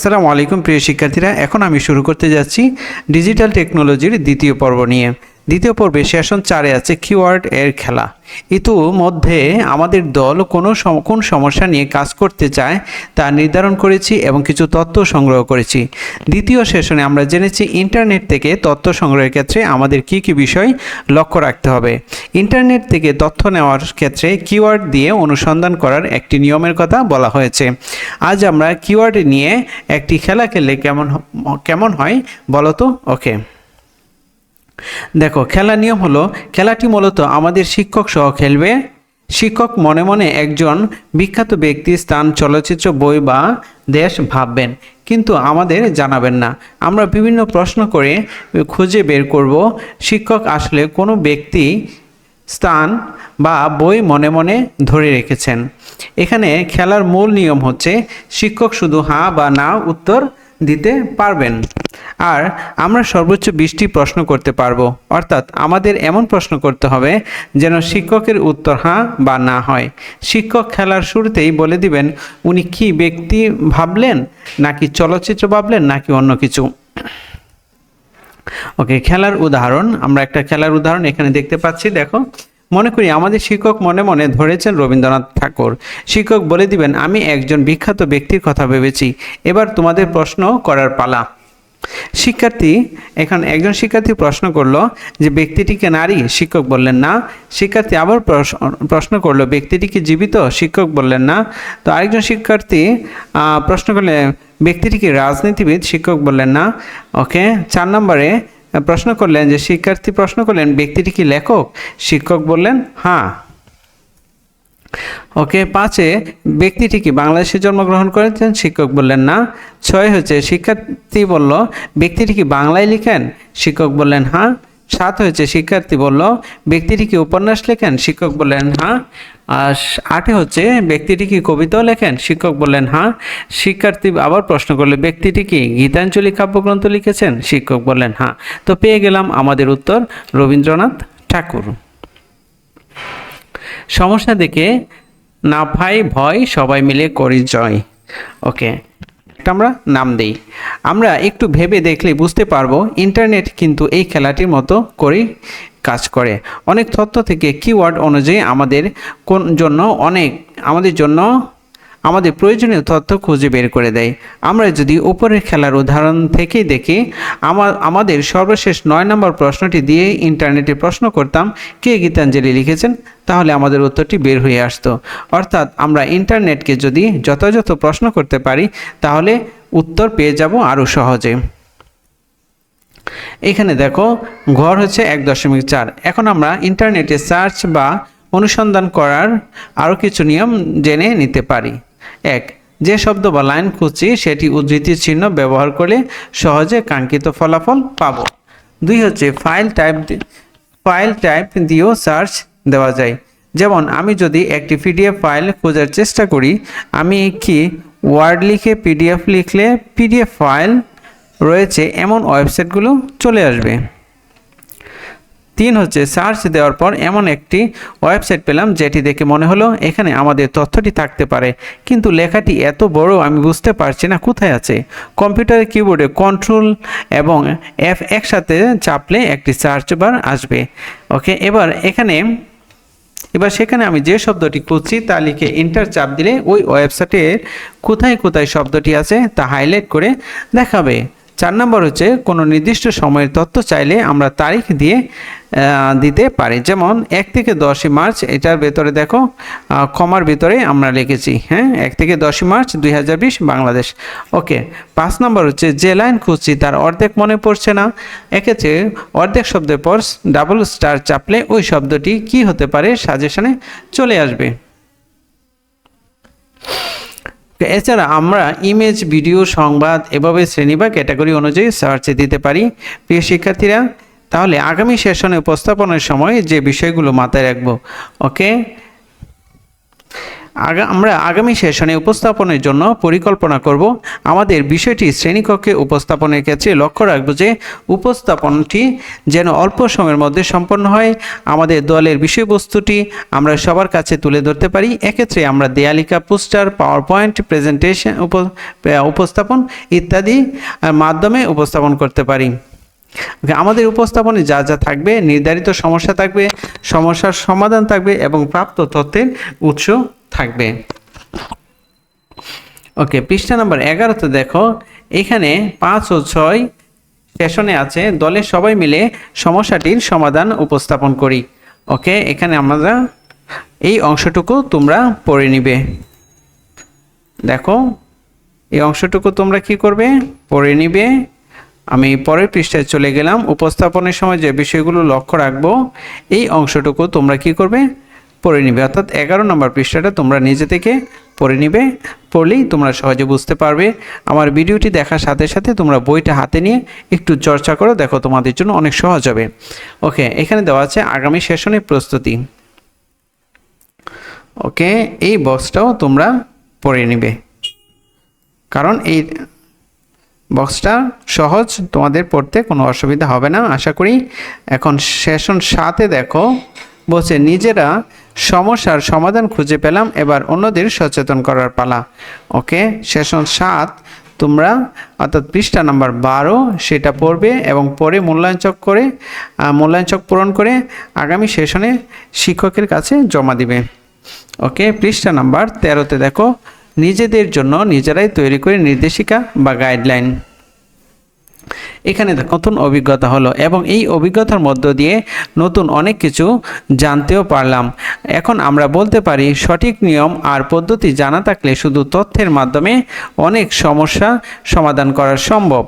আসসালামু আলাইকুম প্রিয় শিক্ষার্থীরা এখন আমি শুরু করতে যাচ্ছি ডিজিটাল টেকনোলজির দ্বিতীয় পর্ব নিয়ে। দ্বিতীয় পর্বে সেশন চারে আছে কিওয়ার্ড এর খেলা। ইতু মধ্যে আমাদের দল কোনো কোন সমস্যা নিয়ে কাজ করতে চায় তা নির্ধারণ করেছি এবং কিছু তথ্য সংগ্রহ করেছি। দ্বিতীয় সেশনে আমরা জেনেছি ইন্টারনেট থেকে তথ্য সংগ্রহের ক্ষেত্রে আমাদের কি কি বিষয় লক্ষ্য রাখতে হবে। ইন্টারনেট থেকে তথ্য নেওয়ার ক্ষেত্রে কিওয়ার্ড দিয়ে অনুসন্ধান করার একটি নিয়মের কথা বলা হয়েছে। আজ আমরা কিওয়ার্ড নিয়ে একটি খেলা খেললে কেমন কেমন হয় বলো তো? ওকে দেখো, খেলার নিয়ম হলো, খেলাটি মূলত আমাদের শিক্ষক সহ খেলবে। শিক্ষক মনে মনে একজন বিখ্যাত ব্যক্তি, স্থান, চলচ্চিত্র, বই বা দেশ ভাববেন, কিন্তু আমাদের জানাবেন না। আমরা বিভিন্ন প্রশ্ন করে খুঁজে বের করব, শিক্ষক আসলে কোনো ব্যক্তি, স্থান বা বই মনে মনে ধরে রেখেছেন। এখানে খেলার মূল নিয়ম হচ্ছে, শিক্ষক শুধু হাঁ বা না উত্তর দিতে পারবেন। আর আমরা সর্বোচ্চ বিশটি প্রশ্ন করতে পারব। অর্থাৎ আমাদের এমন প্রশ্ন করতে হবে যেন শিক্ষকের উত্তর হ্যাঁ বা না হয়। শিক্ষক খেলার শুরুতেই বলে দিবেন, উনি কি ব্যক্তি ভাবলেন? নাকি চলচ্চিত্র ভাবলেন? নাকি অন্য কিছু? ওকে, খেলার উদাহরণ। আমরা একটা খেলার উদাহরণ এখানে দেখতে পাচ্ছি, দেখো। মনে করি আমাদের শিক্ষক মনে মনে ধরেছেন রবীন্দ্রনাথ ঠাকুর। শিক্ষক বলে দিবেন, আমি একজন বিখ্যাত ব্যক্তির কথা ভেবেছি। এবার তোমাদের প্রশ্ন করার পালা। শিক্ষার্থী, এখন একজন শিক্ষার্থী প্রশ্ন করল যে ব্যক্তিটিকে নারী শিক্ষক বললেন না, শিক্ষার্থী আবার প্রশ- প্রশ্ন করল ব্যক্তিটি কি জীবিত শিক্ষক বললেন না। তো আরেকজন শিক্ষার্থী প্রশ্ন করলে ব্যক্তিটি কি রাজনীতিবিদ শিক্ষক বললেন না। ওকে, চার নম্বরে প্রশ্ন করলেন যে শিক্ষার্থী প্রশ্ন করলেন, ব্যক্তিটি কি লেখক? শিক্ষক বললেন হ্যাঁ। ওকে, পাঁচে, ব্যক্তিটি কি বাংলাদেশে জন্মগ্রহণ করেছেন? শিক্ষক বললেন, না। ছয় হচ্ছে, শিক্ষার্থী বলল, ব্যক্তিটি কি বাংলায় লিখেন? শিক্ষক বললেন হ্যাঁ। সাত হয়েছে শিক্ষার্থী বলল, ব্যক্তিটি কি উপন্যাস লেখেন? শিক্ষক বললেন হ্যাঁ। আর আটে হচ্ছে, ব্যক্তিটি কি কবিতাও লেখেন? শিক্ষক বললেন হ্যাঁ। শিক্ষার্থী আবার প্রশ্ন করলে, ব্যক্তিটি কি গীতাঞ্জলি কাব্যগ্রন্থ লিখেছেন? শিক্ষক বললেন হ্যাঁ। তো পেয়ে গেলাম আমাদের উত্তর রবীন্দ্রনাথ ঠাকুর। সমস্যা দেখে না ভাই ভয়, সবাই মিলে করি জয়। ওকে, একটা আমরা নাম দেই। আমরা একটু ভেবে দেখলে বুঝতে পারব, ইন্টারনেট কিন্তু এই খেলাটির মতো করে কাজ করে। অনেক তথ্য থেকে কিওয়ার্ড অনুযায়ী আমাদের কোন জন্য অনেক, আমাদের জন্য আমাদের প্রয়োজনীয় তথ্য খুঁজে বের করে দেয়। আমরা যদি উপরের খেলার উদাহরণ থেকেই দেখি আমার আমাদের সর্বশেষ নয় নম্বর প্রশ্নটি দিয়ে ইন্টারনেটে প্রশ্ন করতাম, কে গীতাঞ্জলি লিখেছেন? তাহলে আমাদের উত্তরটি বের হয়ে আসতো। অর্থাৎ আমরা ইন্টারনেটকে যদি যথাযথ প্রশ্ন করতে পারি, তাহলে উত্তর পেয়ে যাব আরও সহজে। এখানে দেখো, ঘর হচ্ছে এক দশমিক চার। এখন আমরা ইন্টারনেটে সার্চ বা অনুসন্ধান করার আরও কিছু নিয়ম জেনে নিতে পারি। এক, যে শব্দ বা লাইন খুঁজছি, সেটি উদ্ধৃতির চিহ্ন ব্যবহার করে সহজে কাঙ্ক্ষিত ফলাফল পাব। দুই হচ্ছে ফাইল টাইপ ফাইল টাইপ দিয়েও সার্চ দেওয়া যায়। যেমন, আমি যদি একটি পিডিএফ ফাইল খোঁজার চেষ্টা করি, আমি কি ওয়ার্ড লিখে পিডিএফ লিখলে পিডিএফ ফাইল রয়েছে, এমন ওয়েবসাইটগুলো চলে আসবে। তিন হচ্ছে সার্চ দেওয়ার পর এমন একটি ওয়েবসাইট পেলাম যেটি দেখে মনে হলো এখানে আমাদের তথ্যটি থাকতে পারে। কিন্তু লেখাটি এত বড় আমি বুঝতে পারছি না কোথায় আছে। কম্পিউটারের কিবোর্ডে কন্ট্রোল এবং এফ একসাথে চাপলে একটি সার্চ বার আসবে। ওকে এবার এখানে, এবার সেখানে আমি যে শব্দটি খুঁজছি তা লিখে ইন্টার চাপ দিলে ওই ওয়েবসাইটের কোথায় কোথায় শব্দটি আছে তা হাইলাইট করে দেখাবে। চার নম্বর হচ্ছে, কোনো নির্দিষ্ট সময়ের তথ্য চাইলে আমরা তারিখ দিয়ে দিতে পারি। যেমন, এক থেকে দশই মার্চ, এটার ভেতরে দেখো কমার ভিতরে আমরা লিখেছি হ্যাঁ? এক থেকে দশই মার্চ, দুই হাজার বিশ, বাংলাদেশ। ওকে, পাঁচ নম্বর হচ্ছে, যে লাইন খুঁজছি, তার অর্ধেক মনে পড়ছে না। এক্ষেত্রে, অর্ধেক শব্দের পর, ডাবল স্টার চাপলে ওই শব্দটি কি হতে পারে? সাজেশনে চলে আসবে। এছাড়া আমরা ইমেজ ভিডিও সংবাদ এভাবে শ্রেণি বা ক্যাটাগরি অনুযায়ী সার্চে দিতে পারি। প্রিয় শিক্ষার্থীরা, তাহলে আগামী সেশনে উপস্থাপনের সময় যে বিষয়গুলো মাথায় রাখব ওকে আমরা আগামী সেশনে উপস্থাপনের জন্য পরিকল্পনা করব। আমাদের বিষয়টি শ্রেণীকক্ষে উপস্থাপনের ক্ষেত্রে লক্ষ্য রাখব যে উপস্থাপনটি যেন অল্প সময়ের মধ্যে সম্পন্ন হয়। আমাদের দলের বিষয়বস্তুটি আমরা সবার কাছে তুলে ধরতে পারি। এক্ষেত্রে আমরা দেয়ালিকা পোস্টার পাওয়ার পয়েন্ট প্রেজেন্টেশন উপস্থাপন ইত্যাদি মাধ্যমে উপস্থাপন করতে পারি। আমাদের উপস্থাপনে যা যা থাকবে, নির্ধারিত সমস্যা থাকবে, সমস্যার সমাধান থাকবে এবং প্রাপ্ত তথ্যের উৎস থাকবে। ওকে, পৃষ্ঠা নাম্বার এগারোতে দেখো, এখানে পাঁচ ও ছয় সেশনে আছে দলের সবাই মিলে সমস্যাটির সমাধান উপস্থাপন করি। ওকে, এখানে আমরা এই অংশটুকু তোমরা পড়ে নিবে। দেখো, এই অংশটুকু তোমরা কি করবে? পড়ে নিবে। আমি পরের পৃষ্ঠায় চলে গেলাম। উপস্থাপনের সময় যে বিষয়গুলো লক্ষ্য রাখব, এই অংশটুকু তোমরা কি করবে? পড়ে নিবে। অর্থাৎ এগারো নম্বর পৃষ্ঠাটা তোমরা নিজে থেকে পড়ে নিবে। পড়লেই তোমরা সহজে বুঝতে পারবে। আমার ভিডিওটি দেখার সাথে সাথে তোমরা বইটা হাতে নিয়ে একটু চর্চা করো, দেখো তোমাদের জন্য অনেক সহজ হবে। ওকে, এখানে দেওয়া আছে আগামী সেশনের প্রস্তুতি। ওকে, এই বক্সটাও তোমরা পড়ে নিবে। কারণ এই বক্সটা সহজ, তোমাদের পড়তে কোনো অসুবিধা হবে না। আশা করি এখন সেশন সাথে দেখো, বলছে, নিজেরা সমস্যার সমাধান খুঁজে পেলাম, এবার অন্যদের সচেতন করার পালা। ওকে, সেশন সাত, তোমরা, অর্থাৎ পৃষ্ঠা নাম্বার বারো, সেটা পড়বে এবং পরে মূল্যায়নচক করে মূল্যায়নচক পূরণ করে আগামী সেশনে শিক্ষকের কাছে জমা দিবে। ওকে, পৃষ্ঠা নাম্বার তেরোতে দেখো, নিজেদের জন্য নিজেরাই তৈরি করে নির্দেশিকা বা গাইডলাইন এখানে নতুন অভিজ্ঞতা হলো এবং এই অভিজ্ঞতার মধ্য দিয়ে নতুন অনেক কিছু জানতেও পারলাম। এখন আমরা বলতে পারি, সঠিক নিয়ম আর পদ্ধতি জানা থাকলে শুধু তথ্যের মাধ্যমে অনেক সমস্যা সমাধান করা সম্ভব।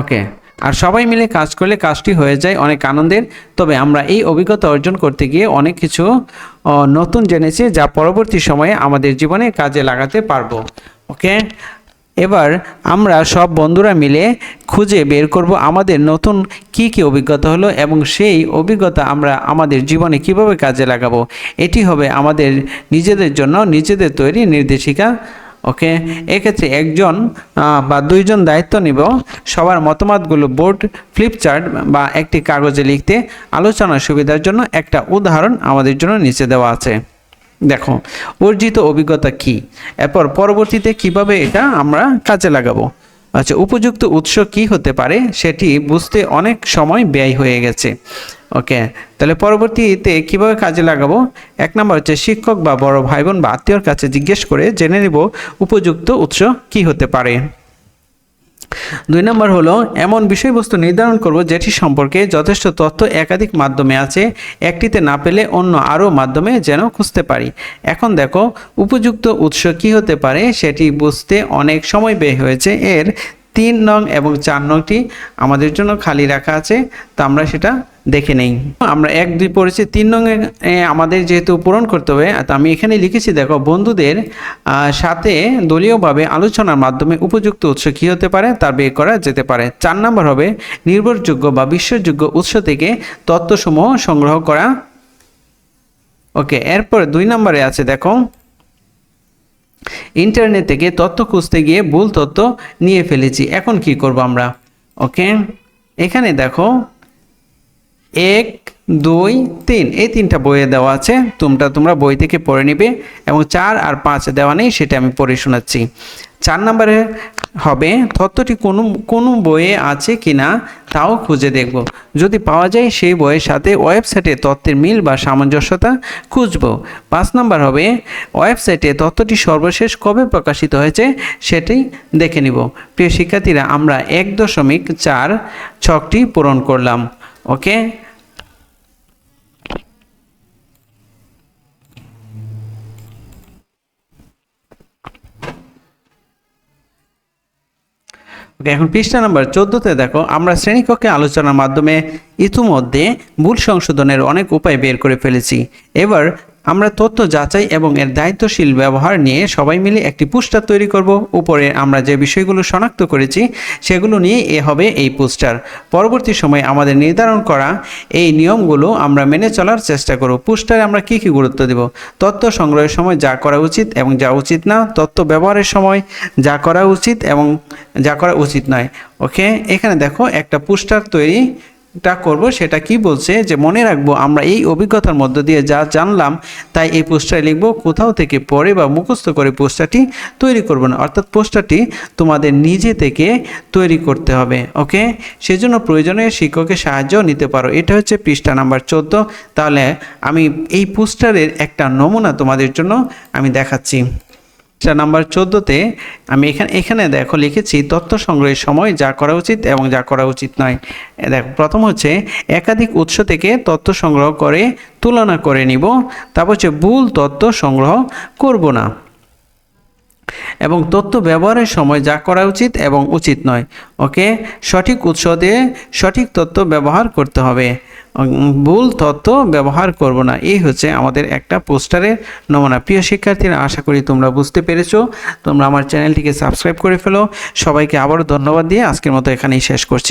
ওকে, আর সবাই মিলে কাজ করলে কাজটি হয়ে যায় অনেক আনন্দের। তবে আমরা এই অভিজ্ঞতা অর্জন করতে গিয়ে অনেক কিছু নতুন জেনেছি যা পরবর্তী সময়ে আমাদের জীবনে কাজে লাগাতে পারব। ওকে? এবার আমরা সব বন্ধুরা মিলে খুঁজে বের করব আমাদের নতুন কি কি অভিজ্ঞতা হলো এবং সেই অভিজ্ঞতা আমরা আমাদের জীবনে কীভাবে কাজে লাগাবো। এটি হবে আমাদের নিজেদের জন্য নিজেদের তৈরি নির্দেশিকা, ওকে? এক্ষেত্রে একজন বা দুইজন দায়িত্ব নিব। সবার মতামতগুলো বোর্ড, ফ্লিপচার্ট বা একটি কাগজে লিখতে আলোচনার সুবিধার জন্য একটা উদাহরণ আমাদের জন্য নিচে দেওয়া আছে। দেখো, অর্জিত অভিজ্ঞতা কি? এরপর পরবর্তীতে কীভাবে এটা আমরা কাজে লাগাবো? আচ্ছা উপযুক্ত উৎস কি হতে পারে? সেটি বুঝতে অনেক সময় ব্যয় হয়ে গেছে। ওকে, তাহলে পরবর্তীতে কীভাবে কাজে লাগাবো? এক নম্বর হচ্ছে শিক্ষক বা বড় ভাই বোন বা আত্মীয়র কাছে জিজ্ঞেস করে জেনে নেব উপযুক্ত উৎস কি হতে পারে। দুই নম্বর হলো, এমন বিষয়বস্তু নির্ধারণ করব যেটি সম্পর্কে যথেষ্ট তথ্য একাধিক মাধ্যমে আছে, একটিতে না পেলে অন্য আরও মাধ্যমে যেন খুঁজতে পারি। এখন দেখো, উপযুক্ত উৎস কি হতে পারে সেটি বুঝতে অনেক সময় ব্যয় হয়েছে। এর তিন নং এবং চার নংটি আমাদের জন্য খালি রাখা আছে, তা আমরা সেটা দেখে নেই। আমরা এক, দুই পড়েছি, তিন নঙে আমাদের যেহেতু পূরণ করতে হবে, তা আমি এখানে লিখেছি, দেখো, বন্ধুদের সাথে দলীয়ভাবে আলোচনার মাধ্যমে উপযুক্ত উৎস কী হতে পারে? তা বের করা যেতে পারে। চার নম্বর হবে, নির্ভরযোগ্য বা বিশ্বাসযোগ্য উৎস থেকে তথ্যসমূহ সংগ্রহ করা। ওকে, এরপর দুই নম্বরে আছে, দেখো, ইন্টারনেট থেকে তথ্য খুঁজতে গিয়ে ভুল তথ্য নিয়ে ফেলেছি, এখন কি করব আমরা? ওকে, এখানে দেখো এক, দুই, তিন। এই তিনটা বইয়ে দেওয়া আছে। তোমরা তোমরা বই থেকে পড়ে নিবে এবং চার আর পাঁচ দেওয়া নেই, সেটা আমি পড়ে শোনাচ্ছি। চার নম্বরে হবে তথ্যটি কোনো কোনো বইয়ে আছে কি না তাও খুঁজে দেখব। যদি পাওয়া যায়, সেই বইয়ের সাথে ওয়েবসাইটে তথ্যের মিল বা সামঞ্জস্যতা খুঁজব। পাঁচ নম্বর হবে, ওয়েবসাইটে তথ্যটি সর্বশেষ কবে প্রকাশিত হয়েছে সেটি দেখে নিব। প্রিয় শিক্ষার্থীরা, আমরা এক দশমিক চার ছকটি পূরণ করলাম। ওকে এখন পৃষ্ঠা নাম্বার চোদ্দোতে দেখো, আমরা শ্রেণীকক্ষে আলোচনার মাধ্যমে ইতিমধ্যে ভুল সংশোধনের অনেক উপায় বের করে ফেলেছি। এবার আমরা তথ্য যাচাই এবং এর দায়িত্বশীল ব্যবহার নিয়ে সবাই মিলে একটি পোস্টার তৈরি করব। উপরে আমরা যে বিষয়গুলো শনাক্ত করেছি, সেগুলো নিয়ে এ হবে এই পোস্টার। পরবর্তী সময়ে আমাদের নির্ধারণ করা এই নিয়মগুলো আমরা মেনে চলার চেষ্টা করব। পোস্টারে আমরা কী কী গুরুত্ব দেব? তথ্য সংগ্রহের সময় যা করা উচিত এবং যা উচিত না, তথ্য ব্যবহারের সময় যা করা উচিত এবং যা করা উচিত নয়। ওকে? এখানে দেখো একটা পোস্টার তৈরি টা করব, সেটা কি বলছে যে, মনে রাখব, আমরা এই অভিজ্ঞতার মধ্য দিয়ে যা জানলাম, তাই এই পোস্টারে লিখব। কোথাও থেকে পড়ে বা মুখস্থ করে পোস্টারটি তৈরি করব না। অর্থাৎ পোস্টারটি তোমাদের নিজে থেকে তৈরি করতে হবে, ওকে? সেজন্য প্রয়োজনে শিক্ষকের সাহায্য নিতে পারো। এটা হচ্ছে পৃষ্ঠা নাম্বার চোদ্দ। তাহলে আমি এই পোস্টারের একটা নমুনা তোমাদের জন্য আমি দেখাচ্ছি। পৃষ্ঠা নাম্বার চোদ্দোতে আমি এখানে এখানে দেখো লিখেছি তথ্য সংগ্রহের সময় যা করা উচিত এবং যা করা উচিত নয়। দেখো, প্রথম হচ্ছে একাধিক উৎস থেকে তথ্য সংগ্রহ করে তুলনা করে নিব। তারপর হচ্ছে ভুল তথ্য সংগ্রহ করব না। এবং তথ্য ব্যবহারের সময় যা করা উচিত এবং উচিত নয়। ওকে? সঠিক উৎস দিয়ে সঠিক তথ্য ব্যবহার করতে হবে। ভুল তথ্য ব্যবহার করব না। এই হচ্ছে আমাদের একটা পোস্টারের নমুনা। প্রিয় শিক্ষার্থীরা, আশা করি তোমরা বুঝতে পেরেছ। তোমরা আমার চ্যানেলটিকে সাবস্ক্রাইব করে ফেলো। সবাইকে আবারও ধন্যবাদ দিয়ে আজকের মতো এখানেই শেষ করছি।